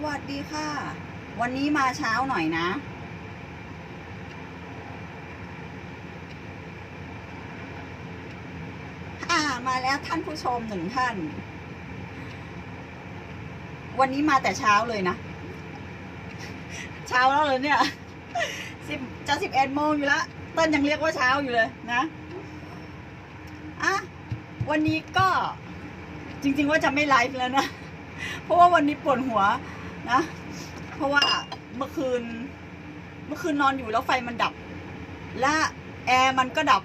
สวัสดีค่ะ วันนี้มาเช้าหน่อยนะ อ่า มาแล้วท่านผู้ชมหนึ่งท่าน วันนี้มาแต่เช้าเลยนะ เช้าแล้วเลยเนี่ยสิบจะสิบเอ็ดโมงอยู่แล้วต้นยังเรียกว่าเช้าอยู่เลยนะ อะ วันนี้ก็จริง ๆ ว่าจะไม่ไลฟ์แล้วนะ เพราะว่าวันนี้ปวดหัว นะ เพราะว่าเมื่อคืน เมื่อคืนนอนอยู่แล้วไฟมันดับ และแอร์มันก็ดับ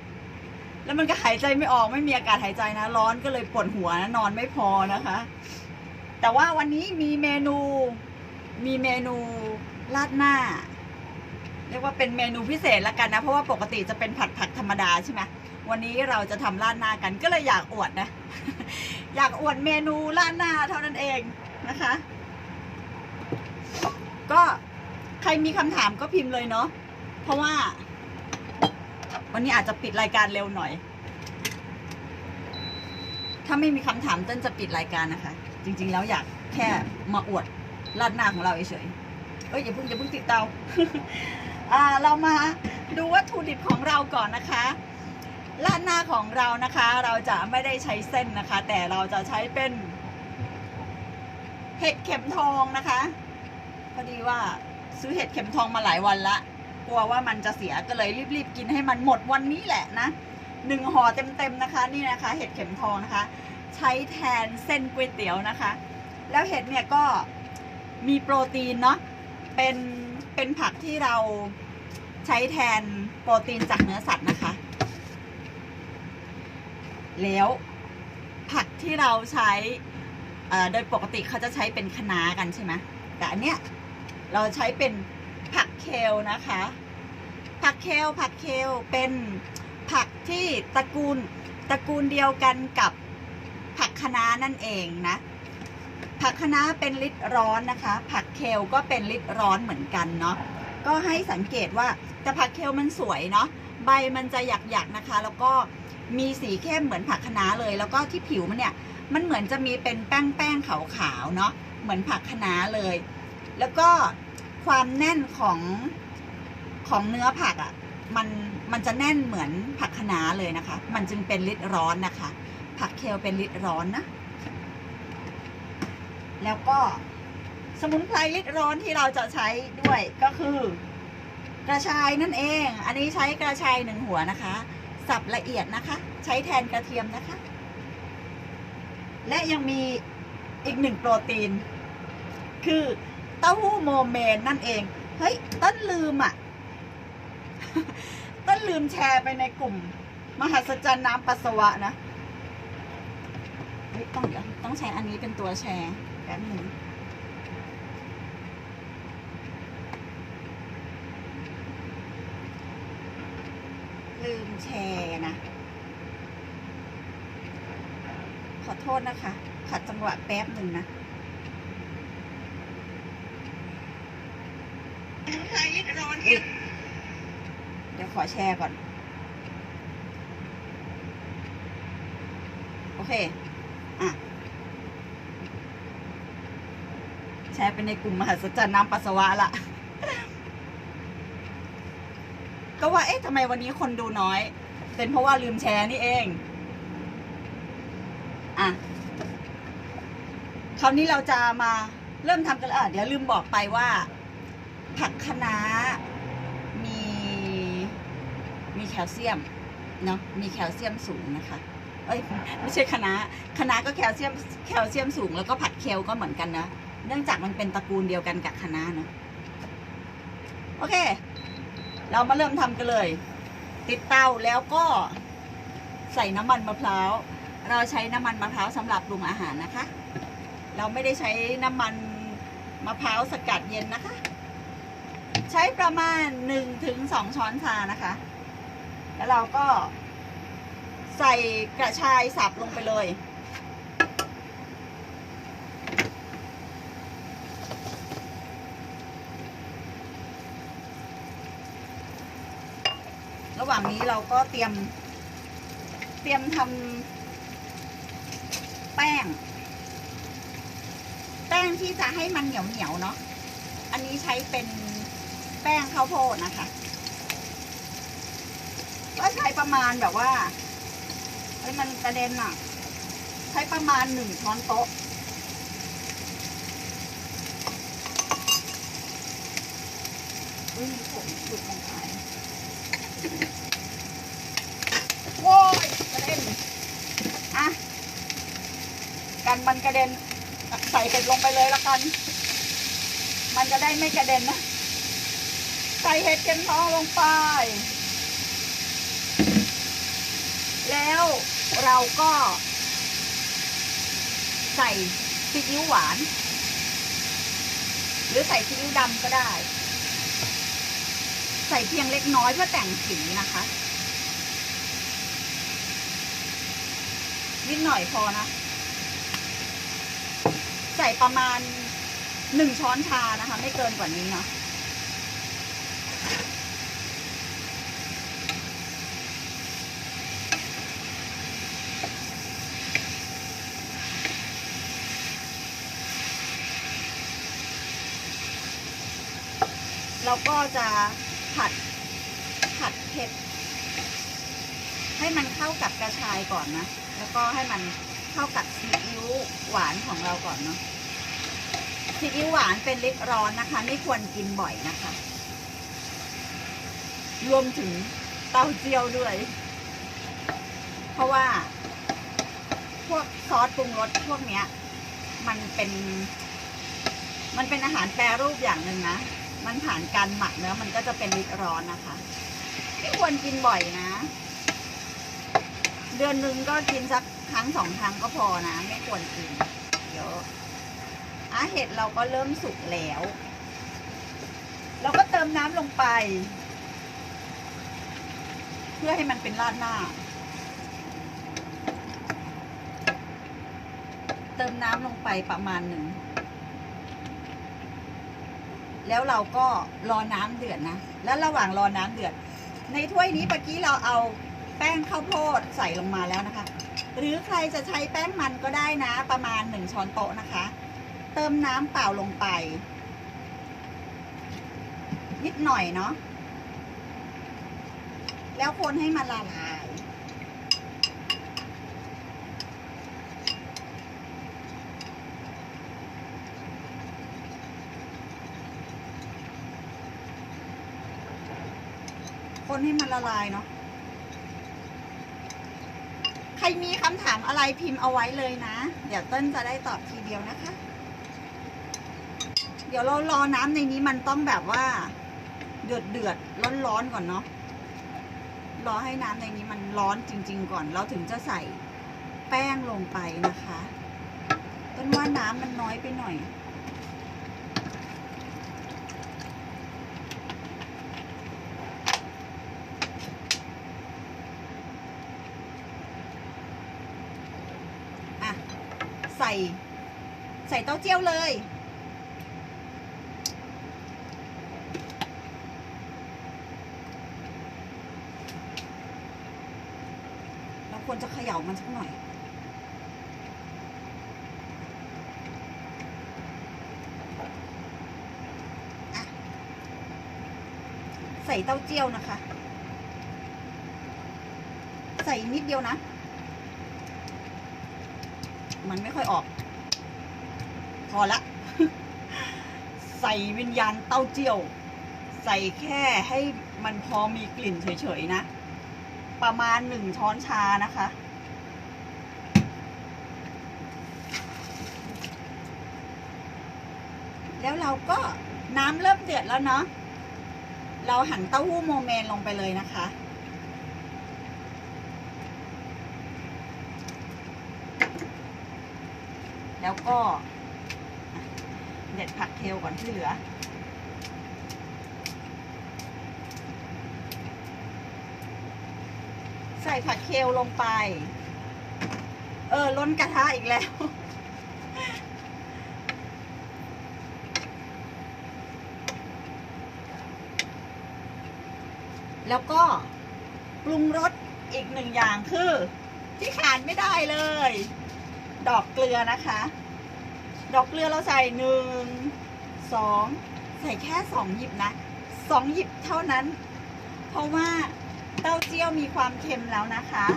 แล้วมันก็หายใจไม่ออกไม่มีอากาศหายใจนะ ร้อนก็เลยปวดหัวนะนอนไม่พอนะคะ แต่ว่าวันนี้มีเมนู มีเมนูราดหน้า เรียกว่าเป็นเมนูพิเศษละกันนะ เพราะว่าปกติจะเป็นผัดผักธรรมดาใช่ไหมวันนี้เราจะทำราดหน้ากันก็เลยอยากอวดนะ อยากอวดเมนูราดหน้าเท่านั้นเองนะคะ ก็ใครมีคำถามก็พิมพ์เลยเนาะเพราะว่า วันนี้อาจจะปิดรายการเร็วหน่อย ถ้าไม่มีคำถามเต้นจะปิดรายการนะคะ จริง ๆ แล้วอยากแค่มาอวดราดหน้าของเราเฉยๆเอ้ยอย่าเพิ่งอย่าเพิ่งติดเตาอ่าเรามาดูวัตถุดิบของเราก่อนนะคะราดหน้าของเรานะคะ เราจะไม่ได้ใช้เส้นนะคะ แต่เราจะใช้เป็นเห็ดเข็มทองนะคะ พอดีว่าซื้อเห็ดเข็มทองมาหลายวันละกลัวว่ามันจะเสียก็เลยรีบๆกินให้มันหมดวันนี้แหละนะหนึ่งห่อเต็มๆนะคะ นี่นะคะ เห็ดเข็มทองนะคะ ใช้แทนเส้นก๋วยเตี๋ยวนะคะ แล้วเห็ดเนี่ยก็มีโปรตีนเนาะเป็นเป็นผักที่เราใช้แทนโปรตีนจากเนื้อสัตว์นะคะ แล้วผักที่เราใช้โดยปกติเขาจะใช้เป็นคะน้ากันใช่ไหมแต่อันเนี้ย เราใช้เป็นผักเคลนะคะ ผักเคลผักเคลเป็นผักที่ตระกูลตระกูลเดียวกันกับผักคะน้านั่นเองนะ ผักคะน้าเป็นฤทธิ์ร้อนนะคะ ผักเคลก็เป็นฤทธิ์ร้อนเหมือนกันเนาะก็ให้สังเกตว่าแต่ผักเคลมันสวยเนาะใบมันจะหยักๆนะคะ แล้วก็มีสีเข้มเหมือนผักคะน้าเลย แล้วก็ที่ผิวมันเนี่ยมันเหมือนจะมีเป็นแป้งแป้งขาวๆเนาะเหมือนผักคะน้าเลย แล้วก็ ความแน่นของของเนื้อผักอะ่ะมันมันจะแน่นเหมือนผักคะน้าเลยนะคะ มันจึงเป็นฤทธิ์ร้อนนะคะ ผักเคลเป็นฤทธิ์ร้อนนะ แล้วก็สมุนไพรฤทธิ์ร้อนที่เราจะใช้ด้วยก็คือกระชายนั่นเอง อันนี้ใช้กระชายหนึ่งหัวนะคะ สับละเอียดนะคะ ใช้แทนกระเทียมนะคะ และยังมีอีกหนึ่งโปรตีน คือ เต้าหู้โมเมนนั่นเอง เฮ้ยต้นลืมอะ ต้นลืมแชร์ไปในกลุ่ม มหัศจรรย์น้ำปัสสาวะนะเฮ้ยต้องเดี๋ยวต้องใช้อันนี้เป็นตัวแชร์แป๊บหนึ่งลืมแชร์นะ ขอโทษนะคะ ขัดจังหวะแป๊บหนึ่งนะ อุ๊ย เดี๋ยวขอแชร์ก่อน โอเค อะ แชร์ไปในกลุ่มมหัศจรรย์น้ำปัสสาวะละก็ว่า เอ๊ะทำไมวันนี้คนดูน้อย เป็นเพราะว่าลืมแชร์นี่เอง อะ คราวนี้เราจะมาเริ่มทำกันแล้วเดี๋ยวลืมบอกไปว่า ผักคะน้ามีมีแคลเซียมเนาะมีแคลเซียมสูงนะคะเอ้ยไม่ใช่คะน้าคะน้าก็แคลเซียมแคลเซียมสูงแล้วก็ผัดเคลก็เหมือนกันนะเนื่องจากมันเป็นตระกูลเดียวกันกับคะน้าเนาะโอเค เรามาเริ่มทำกันเลย ติดเตาแล้วก็ใส่น้ำมันมะพร้าวเราใช้น้ำมันมะพร้าวสำหรับปรุงอาหารนะคะ เราไม่ได้ใช้น้ำมันมะพร้าวสกัดเย็นนะคะ ใช้ประมาณ1ถึง2ช้อนชานะคะ แล้วเราก็ ใส่กระชายสับลงไปเลย ระหว่างนี้เราก็เตรียม เตรียมทำแป้ง แป้งที่จะให้มันเหนียวเหนียวเนาะอันนี้ใช้เป็น แป้งข้าวโพดนะคะ ก็ใช้ประมาณแบบว่าให้มันกระเด็นอะ ใช้ประมาณหนึ่งช้อนโต๊ะอุ้ยมีผมหลุดลงไปโว้ยกระเด็นอะกันมันกระเด็นใส่เห็ดลงไปเลยละกัน มันจะได้ไม่กระเด็นนะ ส่เห็ดเข็มทองลงไป แล้วเราก็ ใส่ซีอิ๊วหวาน หรือใส่ซีอิ๊วดำก็ได้ ใส่เพียงเล็กน้อยเพื่อแต่งสีนะคะ นิดหน่อยพอนะ ใส่ประมาณหนึ่งช้อนชานะคะ ไม่เกินกว่านี้เนาะ เราก็จะผัดผัดเผ็ด ให้มันเข้ากับกระชายก่อนนะ แล้วก็ให้มันเข้ากับซีอิ๊วหวานของเราก่อนเนาะซีอิ๊วหวานเป็นลิตรร้อนนะคะ ไม่ควรกินบ่อยนะคะ รวมถึงเต้าเจี้ยวด้วย เพราะว่า พวกซอสปรุงรสพวกเนี้ย มันเป็น มันเป็นอาหารแปรรูปอย่างหนึ่งนะ มันผ่านการหมักเนื้อมันก็จะเป็นลิตรร้อนนะคะไม่ควรกินบ่อยนะ เดือนนึงก็กินสักครั้งสองครั้งก็พอนะ ไม่ควรกินเยอะอาเห็ดเราก็เริ่มสุกแล้ว เราก็เติมน้ำลงไป เพื่อให้มันเป็นราดหน้า เติมน้ำลงไปประมาณหนึ่ง แล้วเราก็รอน้ำเดือดนะ แล้วระหว่างรอน้ำเดือด ในถ้วยนี้เมื่อกี้เราเอาแป้งข้าวโพดใส่ลงมาแล้วนะคะ หรือใครจะใช้แป้งมันก็ได้นะ ประมาณหนึ่งช้อนโต๊ะนะคะ เติมน้ำเปล่าลงไป นิดหน่อยเนาะ แล้วคนให้มันละลาย คนให้มันละลายเนาะ ใครมีคำถามอะไรพิมพ์เอาไว้เลยนะ เดี๋ยวเต้นจะได้ตอบทีเดียวนะคะ เดี๋ยวเรารอน้ำในนี้มันต้องแบบว่า เดือดเดือดร้อนร้อนก่อนเนาะ รอให้น้ำในนี้มันร้อนจริง ๆ ก่อน เราถึงจะใส่แป้งลงไปนะคะ ต้นว่าน้ำมันน้อยไปหน่อย อะ ใส่ใส่เต้าเจี้ยวเลย เราควรจะเขย่ามันสักหน่อยใส่เต้าเจี้ยวนะคะ ใส่นิดเดียวนะ มันไม่ค่อยออก พอละ ใส่วิญญาณเต้าเจี้ยว ใส่แค่ให้มันพอมีกลิ่นเฉยๆนะ ประมาณหนึ่งช้อนชานะคะ แล้วเราก็น้ำเริ่มเดือดแล้วเนาะเราหั่นเต้าหู้โมเมนลงไปเลยนะคะ แล้วก็เด็ดผักเคลก่อนที่เหลือ ใส่ผักเคลลงไป เออ ล้นกระทะอีกแล้วแล้วก็ปรุงรสอีกหนึ่งอย่างคือ ที่ขาดไม่ได้เลย ดอกเกลือนะคะ ดอกเกลือเราใส่หนึ่งสองใส่แค่สองหยิบนะสองหยิบเท่านั้น เพราะว่าเต้าเจี้ยวมีความเค็มแล้วนะคะ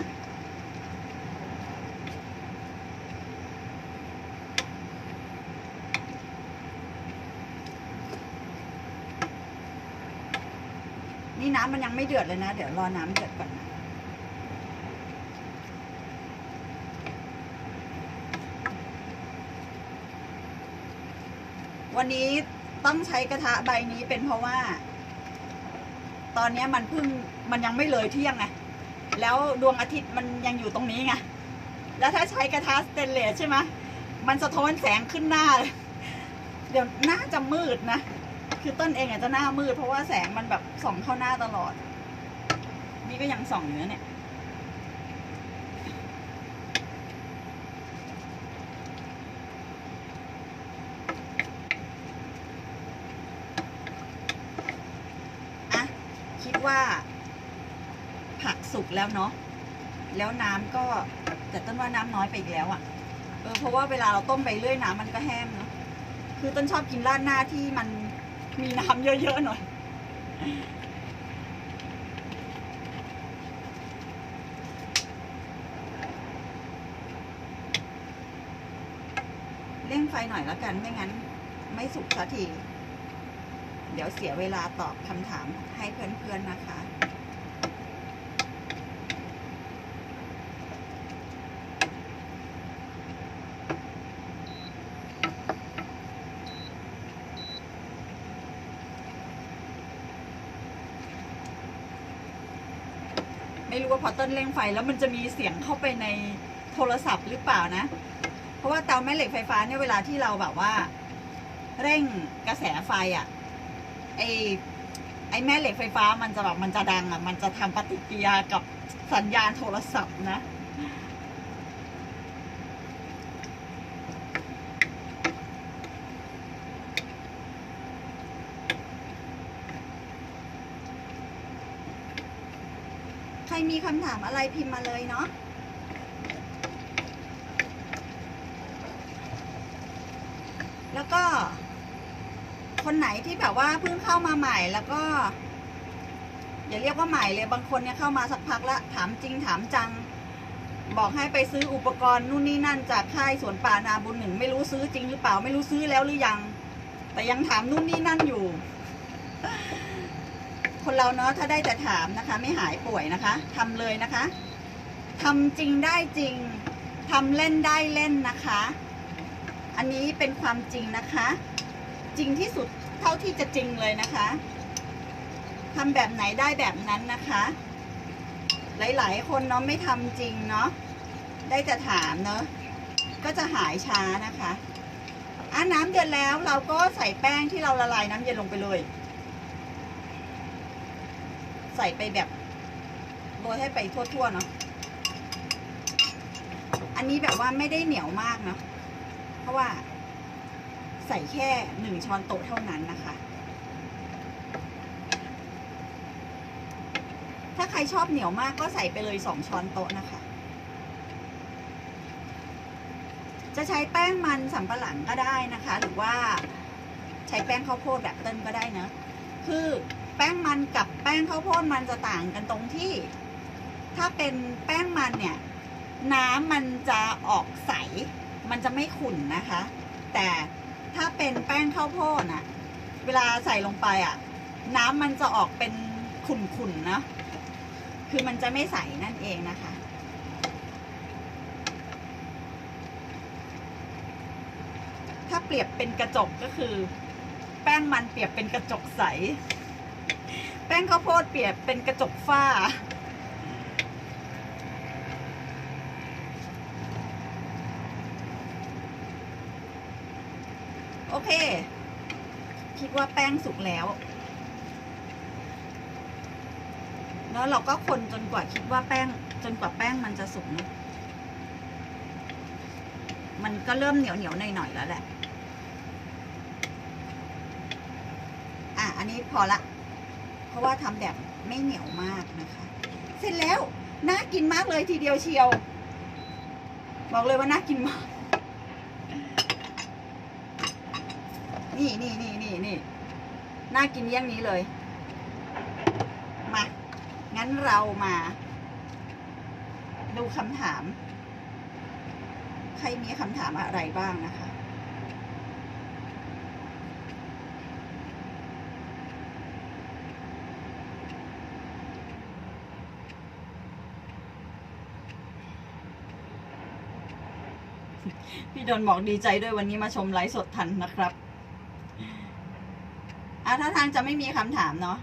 นี่น้ำมันยังไม่เดือดเลยนะ เดี๋ยวรอน้ำเดือดก่อน วันนี้ต้องใช้กระทะใบนี้เป็นเพราะว่า ตอนนี้มันเพิ่งมันยังไม่เลยเที่ยงไงแล้วดวงอาทิตย์มันยังอยู่ตรงนี้ไงแล้วถ้าใช้กระทะสเตนเลสใช่ไหมมันสะท้อนแสงขึ้นหน้าเลยเดี๋ยวหน้าจะมืดนะคือต้นเองอาจจะหน้ามืดเพราะว่าแสงมันแบบส่องเข้าหน้าตลอด นี่ก็ยังส่องอยู่นะเนี่ย อะ คิด ว่า ผักสุกแล้วเนาะแล้วน้ำก็แต่ต้นว่าน้ำน้อยไปอีกแล้วอะ่ะเออเพราะว่าเวลาเราต้มไปเรื่อยน้ำมันก็แห้งเนาะคือต้นชอบกินราดหน้าที่มันมีน้ำเยอะๆหน่อยเร่งไฟหน่อยแล้วกันไม่งั้น ไม่สุกสักที เดี๋ยวเสียเวลาตอบคำถามให้เพื่อนๆนะคะ ไม่รู้ว่าพอต้นเร่งไฟแล้วมันจะมีเสียงเข้าไปในโทรศัพท์หรือเปล่านะ เพราะว่าเตาแม่เหล็กไฟฟ้าเนี่ยเวลาที่เราแบบว่า เร่งกระแสไฟอะ่ะ ไอไอแม่เหล็กไฟฟ้ามันจะแบบมันจะดังอะ มันจะทำปฏิกิริยากับสัญญาณโทรศัพท์นะใครมีคำถามอะไรพิมพ์มาเลยเนาะแล้วก็ คนไหนที่แบบว่าเพิ่งเข้ามาใหม่แล้วก็อย่าเรียกว่าใหม่เลยบางคนเนี่ยเข้ามาสักพักละถามจริงถามจัง บอกให้ไปซื้ออุปกรณ์นู่นนี่นั่นจากค่ายสวนป่านาบุญหนึ่งไม่รู้ซื้อจริงหรือเปล่าไม่รู้ซื้อแล้วหรือยัง แต่ยังถามนู่นนี่นั่นอยู่ คนเราเนาะถ้าได้แต่ถามนะคะ ไม่หายป่วยนะคะทำเลยนะคะทำจริงได้จริงทำเล่นได้เล่นนะคะ อันนี้เป็นความจริงนะคะ จริงที่สุดเท่าที่จะจริงเลยนะคะทำแบบไหนได้แบบนั้นนะคะ หลายๆ คนเนาะไม่ทำจริงเนาะได้แต่ถามเนาะก็จะหายช้านะคะอะน้ำเดือดแล้วเราก็ใส่แป้งที่เราละลายน้ำเย็นลงไปเลย ใส่ไปแบบโรยให้ไปทั่วๆเนาะอันนี้แบบว่าไม่ได้เหนียวมากเนาะเพราะว่า ใส่แค่หนึ่งช้อนโต๊ะเท่านั้นนะคะ ถ้าใครชอบเหนียวมากก็ใส่ไปเลยสองช้อนโต๊ะนะคะ จะใช้แป้งมันสำปะหลังก็ได้นะคะ หรือว่าใช้แป้งข้าวโพดแบบเต้นก็ได้เนอะคือแป้งมันกับแป้งข้าวโพดมันจะต่างกันตรงที่ ถ้าเป็นแป้งมันเนี่ย น้ำมันจะออกใส มันจะไม่ขุ่นนะคะ แต่ ถ้าเป็นแป้งข้าวโพดน่ะเวลาใส่ลงไปอะน้ำมันจะออกเป็นขุ่นๆนะ คือมันจะไม่ใสนั่นเองนะคะ ถ้าเปรียบเป็นกระจกก็คือ แป้งมันเปรียบเป็นกระจกใส แป้งข้าวโพดเปรียบเป็นกระจกฝ้า เค คิดว่าแป้งสุกแล้ว แล้วเราก็คนจนกว่าคิดว่าแป้ง จนกว่าแป้งมันจะสุกนะมันก็เริ่มเหนียวเหนียวหน่อยๆแล้วแหละ อะ อันนี้พอละ เพราะว่าทำแบบไม่เหนียวมากนะคะ เสร็จแล้ว น่ากินมากเลยทีเดียวเชียว บอกเลยว่าน่ากินมาก นี่นี่นี่นี่นี่น่ากินเยี่ยงนี้เลย มา งั้นเรามา ดูคำถาม ใครมีคำถามอะไรบ้างนะคะ พี่ดนบอกดีใจด้วยวันนี้มาชมไลฟ์สดทันนะครับ อะถ้าทางจะไม่มีคำถามเนาะ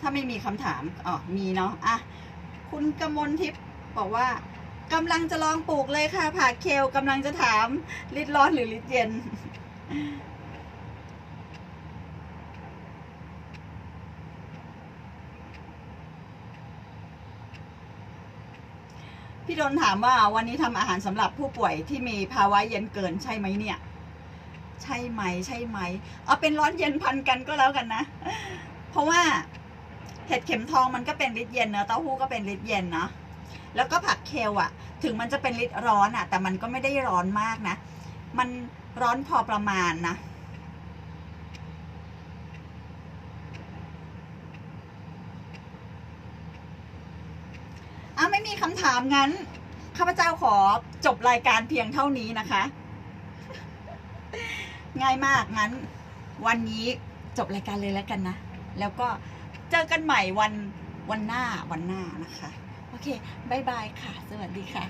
ถ้าไม่มีคำถามอ๋อมีเนาะอะคุณกมลทิพย์บอกว่ากำลังจะลองปลูกเลยค่ะผักเคลกำลังจะถามริดร้อนหรือริดเย็น พี่ดนถามว่าวันนี้ทำอาหารสำหรับผู้ป่วยที่มีภาวะเย็นเกินใช่ไหมเนี่ย ใช่ไหม ใช่ไหม เอาเป็นร้อนเย็นพันกันก็แล้วกันนะ เพราะว่าเห็ดเข็มทองมันก็เป็นฤทธิ์เย็นเนอะเต้าหู้ก็เป็นฤทธิ์เย็นเนาะแล้วก็ผักเคลอะถึงมันจะเป็นฤทธิ์ร้อนอะแต่มันก็ไม่ได้ร้อนมากนะ มันร้อนพอประมาณนะ อ้าวไม่มีคำ ถามงั้นข้าพเจ้าขอจบรายการเพียงเท่านี้นะคะ ง่ายมากงั้น วันนี้จบรายการเลยแล้วกันนะ แล้วก็เจอกันใหม่วันวันหน้าวันหน้านะคะ โอเคบายบายค่ะ สวัสดีค่ะ